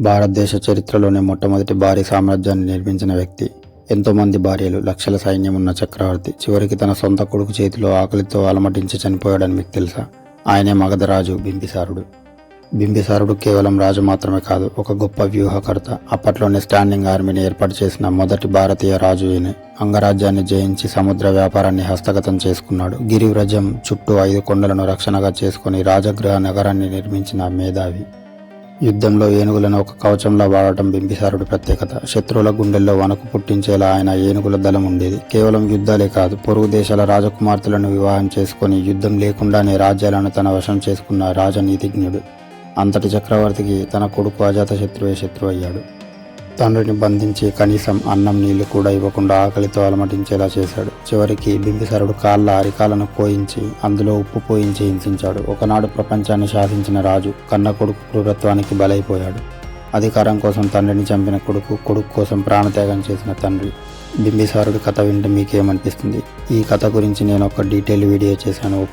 భారతదేశ చరిత్రలోనే మొట్టమొదటి భారీ సామ్రాజ్యాన్ని నిర్మించిన వ్యక్తి. ఎంతోమంది భార్యలు లక్షల సైన్యం ఉన్న చక్రవర్తి. చివరికి తన సొంత కొడుకు చేతిలో ఆకలితో అలమటించి చనిపోయాడని మీకు తెలుసా? ఆయనే మగధరాజు బింబిసారుడు. బింబిసారుడు కేవలం రాజు మాత్రమే కాదు ఒక గొప్ప వ్యూహకర్త. అప్పట్లోనే స్టాండింగ్ ఆర్మీని ఏర్పాటు చేసిన మొదటి భారతీయ రాజు ఈయన. అంగరాజ్యాన్ని జయించి సముద్ర వ్యాపారాన్ని హస్తగతం చేసుకున్నాడు. గిరివ్రజం చుట్టూ ఐదు కొండలను రక్షణగా చేసుకుని రాజగృహ నగరాన్ని నిర్మించిన మేధావి. యుద్ధంలో ఏనుగులను ఒక కవచంలా వాడటం బింబిసారుడి ప్రత్యేకత. శత్రువుల గుండెల్లో వనకు పుట్టించేలా ఆయన ఏనుగుల దళం ఉండేది. కేవలం యుద్ధాలే కాదు పొరుగు దేశాల రాజకుమార్తెలను వివాహం చేసుకుని యుద్ధం లేకుండానే రాజ్యాలను తన వశం చేసుకున్న రాజనీతిజ్ఞుడు. అంతటి చక్రవర్తికి తన కొడుకు అజాతశత్రువే శత్రువు అయ్యాడు తండ్రిని బంధించి కనీసం అన్నం నీళ్ళు కూడా ఇవ్వకుండా ఆకలితో అలమటించేలా చేశాడు. చివరికి బింబిసారుడు కాళ్ళ అరికాలను కోయించి అందులో ఉప్పు పోయించి హింసించాడు. ఒకనాడు ప్రపంచాన్ని శాసించిన రాజు కన్న కొడుకు క్రూరత్వానికి బలైపోయాడు. అధికారం కోసం తండ్రిని చంపిన కొడుకు కొడుకు కోసం ప్రాణత్యాగం చేసిన తండ్రి. బింబిసారుడి కథ వింటే మీకేమనిపిస్తుంది? ఈ కథ గురించి నేను ఒక డీటెయిల్ వీడియో చేశాను.